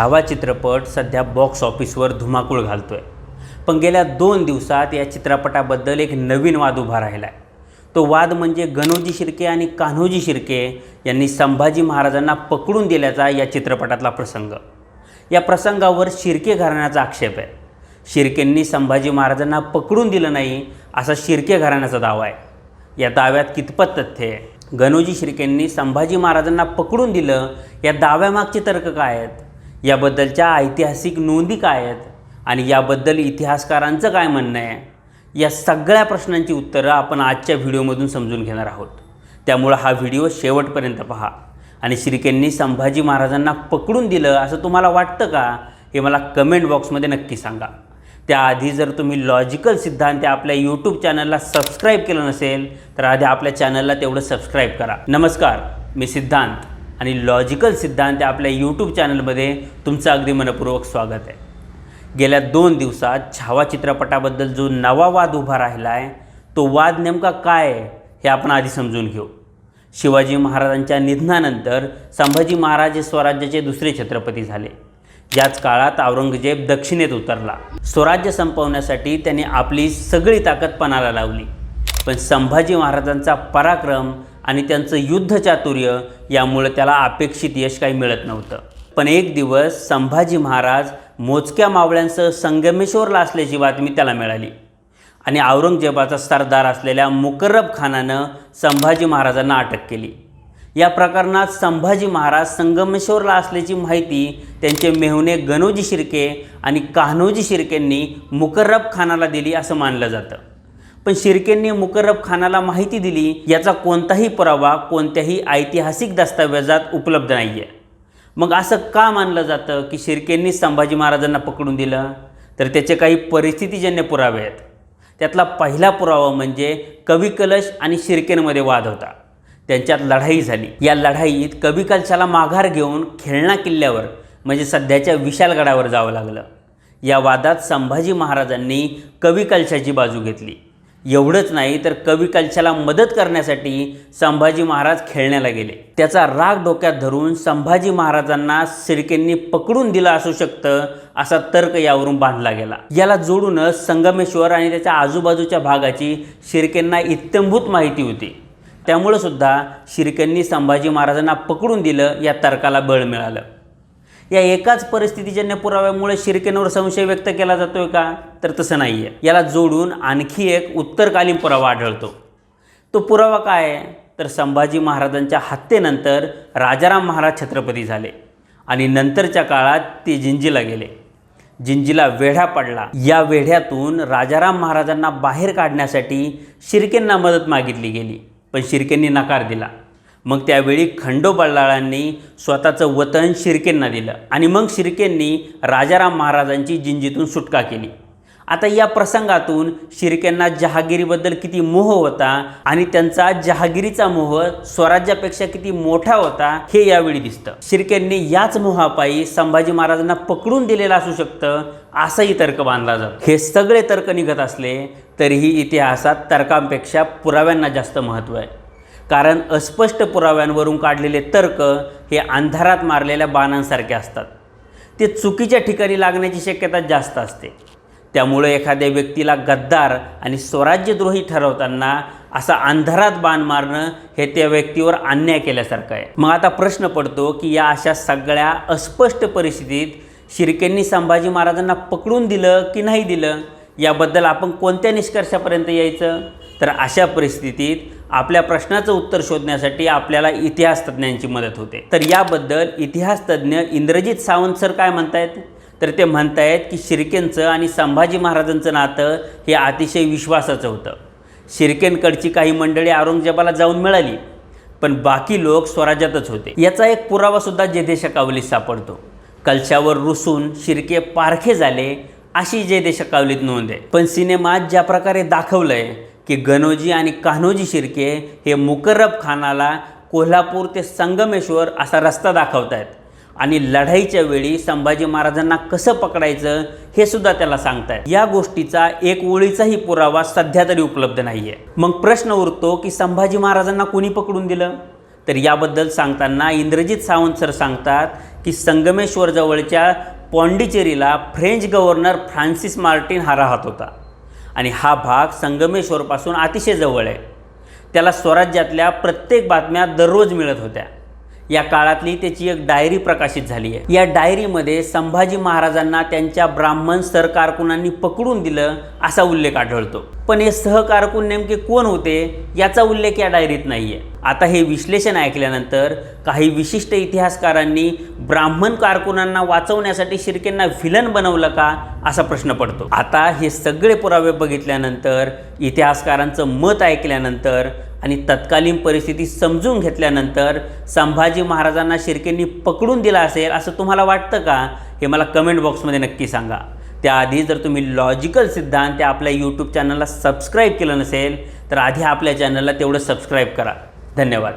छावा चित्रपट सध्या बॉक्स ऑफिसवर धुमाकूळ घालतो आहे पण गेल्या दोन दिवसात या चित्रपटाबद्दल एक नवीन वाद उभा राहिला आहे तो वाद म्हणजे गणोजी शिर्के आणि कान्होजी शिर्के यांनी संभाजी महाराजांना पकडून दिल्याचा या चित्रपटातला प्रसंग. या प्रसंगावर शिर्के घराण्याचा आक्षेप आहे. शिर्केंनी संभाजी महाराजांना पकडून दिलं नाही असा शिर्के घराण्याचा दावा आहे. या दाव्यात कितपत तथ्य आहे? गणोजी शिर्केंनी संभाजी महाराजांना पकडून दिलं या दाव्यामागचे तर्क काय आहेत? याबद्दलच्या ऐतिहासिक नोंदी काय आहेत? आणि याबद्दल इतिहासकारांचं काय म्हणणं आहे? या सगळ्या प्रश्नांची उत्तरं आपण आजच्या व्हिडिओमधून समजून घेणार आहोत. त्यामुळं हा व्हिडिओ शेवटपर्यंत पहा. आणि श्रीकेंनी संभाजी महाराजांना पकडून दिलं असं तुम्हाला वाटतं का? हे मला कमेंट बॉक्समध्ये नक्की सांगा. त्याआधी जर तुम्ही लॉजिकल सिद्धांत आपल्या यूट्यूब चॅनलला सबस्क्राईब केलं नसेल तर आधी आपल्या चॅनलला तेवढं सबस्क्राईब करा. नमस्कार मी सिद्धांत. आणि लॉजिकल सिद्धांत आपल्या यूट्यूब चॅनलमध्ये तुमचं अगदी मनपूर्वक स्वागत आहे. गेल्या दोन दिवसात छावा चित्रपटाबद्दल जो नवा वाद उभा राहिला आहे तो वाद नेमका काय आहे हे आपण आधी समजून घेऊ. शिवाजी महाराजांच्या निधनानंतर संभाजी महाराज हे स्वराज्याचे दुसरे छत्रपती झाले. याच काळात औरंगजेब दक्षिणेत उतरला. स्वराज्य संपवण्यासाठी त्यांनी आपली सगळी ताकद पणाला लावली. पण संभाजी महाराजांचा पराक्रम आणि त्यांचं युद्धचातुर्य यामुळं त्याला अपेक्षित यश काही मिळत नव्हतं. पण एक दिवस संभाजी महाराज मोजक्या मावळ्यांसह संगमेश्वरला असल्याची बातमी त्याला मिळाली. आणि औरंगजेबाचा सरदार असलेल्या मुकर्रब खानानं संभाजी महाराजांना अटक केली. या प्रकरणात संभाजी महाराज संगमेश्वरला असल्याची माहिती त्यांचे मेहुणे गणोजी शिर्के आणि कान्होजी शिर्केंनी मुकर्रब खानाला दिली असं मानलं जातं. पण शिर्केंनी मुकर्रब खानाला माहिती दिली याचा कोणताही पुरावा कोणत्याही ऐतिहासिक दस्तावेजात उपलब्ध नाही आहे मग असं का मानलं जातं की शिर्केंनी संभाजी महाराजांना पकडून दिलं? तर त्याचे काही परिस्थितीजन्य पुरावे आहेत. त्यातला पहिला पुरावा म्हणजे कवी कलश आणि शिर्केंमध्ये वाद होता. त्यांच्यात लढाई झाली. या लढाईत कवी कलशाला माघार घेऊन खेळणा किल्ल्यावर म्हणजे सध्याच्या विशालगडावर जावं लागलं. या वादात संभाजी महाराजांनी कवी कलशाची बाजू घेतली. एवढंच नाही तर कवी कलशाला मदत करण्यासाठी संभाजी महाराज खेळण्याला गेले. त्याचा राग डोक्यात धरून संभाजी महाराजांना शिर्केंनी पकडून दिलं असू शकतं असा तर्क यावरून बांधला गेला. याला जोडूनच संगमेश्वर आणि त्याच्या आजूबाजूच्या भागाची शिर्केंना इत्यंभूत माहिती होती. त्यामुळं सुद्धा शिर्केंनी संभाजी महाराजांना पकडून दिलं या तर्काला बळ मिळालं. या एकाच परिस्थितीजन्य पुराव्यामुळे शिर्केंवर संशय व्यक्त केला जातोय का? तर तसं नाही आहे याला जोडून आणखी एक उत्तरकालीन पुरावा आढळतो. तो पुरावा काय? आहे तर संभाजी महाराजांच्या हत्येनंतर राजाराम महाराज छत्रपती झाले आणि नंतरच्या काळात ते जिंजीला गेले. जिंजीला वेढा पडला. या वेढ्यातून राजाराम महाराजांना बाहेर काढण्यासाठी शिर्केंना मदत मागितली गेली. पण शिर्केंनी नकार दिला. मग त्यावेळी खंडोबल्लाळांनी स्वतःचं वतन शिर्केंना दिलं आणि मग शिर्केंनी राजाराम महाराजांची जिंजीतून सुटका केली. आता या प्रसंगातून शिर्केंना जहागिरीबद्दल किती मोह होता आणि त्यांचा जहागिरीचा मोह स्वराज्यापेक्षा किती मोठा होता हे यावेळी दिसतं. शिर्केंनी याच मोहापायी संभाजी महाराजांना पकडून दिलेलं असू शकतं असाही तर्क बांधला जातो. हे सगळे तर्क निघत असले तरीही इतिहासात तर्कांपेक्षा पुराव्यांना जास्त महत्त्व आहे. कारण अस्पष्ट पुराव्यांवरून काढलेले तर्क हे अंधारात मारलेल्या बाणांसारखे असतात. ते चुकीच्या ठिकाणी लागण्याची शक्यता जास्त असते. त्यामुळे एखाद्या व्यक्तीला गद्दार आणि स्वराज्यद्रोही ठरवताना असा अंधारात बाण मारणं हे त्या व्यक्तीवर अन्याय केल्यासारखं आहे. मग आता प्रश्न पडतो की या अशा सगळ्या अस्पष्ट परिस्थितीत शिर्केंनी संभाजी महाराजांना पकडून दिलं की नाही दिलं? याबद्दल आपण कोणत्या निष्कर्षापर्यंत यायचं? तर अशा परिस्थितीत आपल्या प्रश्नाचं उत्तर शोधण्यासाठी आपल्याला इतिहास तज्ज्ञांची मदत होते. तर याबद्दल इतिहास तज्ज्ञ इंद्रजित सावंत सर काय म्हणतायत? तर ते म्हणतायत की शिर्केंचं आणि संभाजी महाराजांचं नातं हे अतिशय विश्वासाचं होतं. शिर्केंकडची काही मंडळी औरंगजेबाला जाऊन मिळाली पण बाकी लोक स्वराज्यातच होते. याचा एक पुरावासुद्धा जेदेशा कावलीत सापडतो. कलशावर रुसून शिर्के पारखे झाले अशी जयदेशा कावलीत नोंद आहे. पण सिनेमात ज्या प्रकारे दाखवलं आहे की गणोजी आणि कान्होजी शिर्के हे मुकर्रब खानाला कोल्हापूर ते संगमेश्वर असा रस्ता दाखवत आहेत आणि लढाईच्या वेळी संभाजी महाराजांना कसं पकडायचं हे सुद्धा त्याला सांगतायत. या गोष्टीचा एक ओळीचाही पुरावा सध्या तरी उपलब्ध नाही आहे मग प्रश्न उरतो की संभाजी महाराजांना कोणी पकडून दिलं? तर याबद्दल सांगताना इंद्रजित सावंत सर सांगतात की संगमेश्वरजवळच्या पॉंडिचेरीला फ्रेंच गव्हर्नर फ्रान्सिस मार्टिन हा राहत होता. आणि हा भाग संगमेश्वरपासून अतिशय जवळ आहे. त्याला स्वराज्यातल्या प्रत्येक बातम्या दररोज मिळत होत्या. या काळातली त्याची एक डायरी प्रकाशित झाली आहे. या डायरीमध्ये संभाजी महाराजांना त्यांच्या ब्राह्मण सरकारकुनांनी पकडून दिलं असा उल्लेख आढळतो. पण हे सहकारकून नेमके कोण होते याचा उल्लेख या डायरीत नाही आहे आता हे विश्लेषण ऐकल्यानंतर काही विशिष्ट इतिहासकारांनी ब्राह्मण कारकुनांना वाचवण्यासाठी शिर्केंना व्हिलन बनवलं का असा प्रश्न पडतो. आता हे सगळे पुरावे बघितल्यानंतर इतिहासकारांचं मत ऐकल्यानंतर आणि तत्कालीन परिस्थिती समजून घेतल्यानंतर संभाजी महाराजांना शिर्केंनी पकडून दिला असेल असं तुम्हाला वाटतं का? हे मला कमेंट बॉक्समध्ये नक्की सांगा. त्याआधी जर तुम्ही लॉजिकल सिद्धांत या आपल्या यूट्यूब चॅनलला सबस्क्राईब केलं नसेल तर आधी आपल्या चॅनलला तेवढं सबस्क्राईब करा. धन्यवाद.